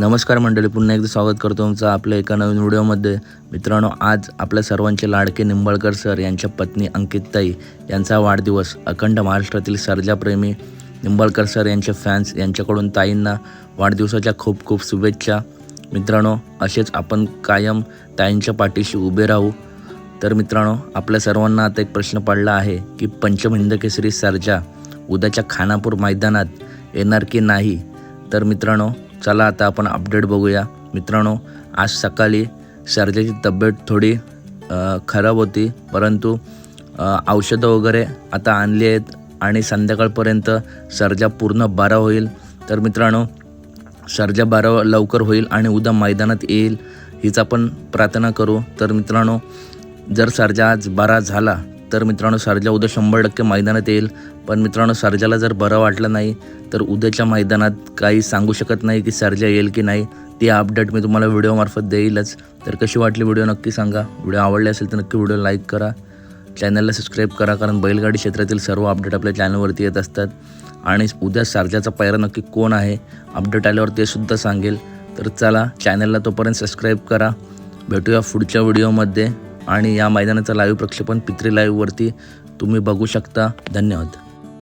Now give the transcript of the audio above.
नमस्कार मंडळी पुन्हा एकदा स्वागत करतो तुमचं आपल्या एका नवीन व्हिडिओमध्ये. मित्रांनो आज आपल्या सर्वांचे लाडके निंबाळकर सर यांच्या पत्नी अंकितताई यांचा वाढदिवस. अखंड महाराष्ट्रातील सर्जाप्रेमी निंबाळकर सर यांचे फॅन्स यांच्याकडून ताईंना वाढदिवसाच्या खूप खूप शुभेच्छा. मित्रांनो असेच आपण कायम ताईंच्या पाठीशी उभे राहू. तर मित्रांनो आपल्या सर्वांना आता एक प्रश्न पडला आहे की पंचमहिंदकेसरी सर्जा उद्याच्या खानापूर मैदानात येणार की नाही? तर मित्रांनो चला आता आपण अपडेट बघूया. मित्रांनो आज सकाळी सर्जाची तब्येत थोडी खराब होती परंतु औषधं वगैरे आता आणली आहेत आणि संध्याकाळपर्यंत सर्जा पूर्ण बारा होईल. तर मित्रांनो सर्जा बारा लवकर होईल आणि उद्या मैदानात येईल हीच आपण प्रार्थना करू. तर मित्रांनो जर सर्जा आज बारा झाला तर मित्रांनो सर्जा उद्या शंभर टक्के मैदानात येईल. पण मित्रांनो सर्जाला जर बरं वाटलं नाही तर उद्याच्या मैदानात काही सांगू शकत नाही की सर्जा येईल की नाही. ती अपडेट मी तुम्हाला व्हिडिओमार्फत देईलच. तर कशी वाटली व्हिडिओ नक्की सांगा. व्हिडिओ आवडले असेल तर नक्की व्हिडिओ लाईक करा. चॅनलला सबस्क्राईब करा कारण बैलगाडी क्षेत्रातील सर्व अपडेट आपल्या चॅनलवरती येत असतात. आणि उद्या सारजाचा पायरा नक्की कोण आहे अपडेट आल्यावर ते सुद्धा सांगेल. तर चला चॅनलला तोपर्यंत सबस्क्राईब करा. भेटूया पुढच्या व्हिडिओमध्ये आणि या मैदानाचं लाईव्ह प्रक्षेपण पित्री लाईव्हवरती तुम्ही बघू शकता. धन्यवाद.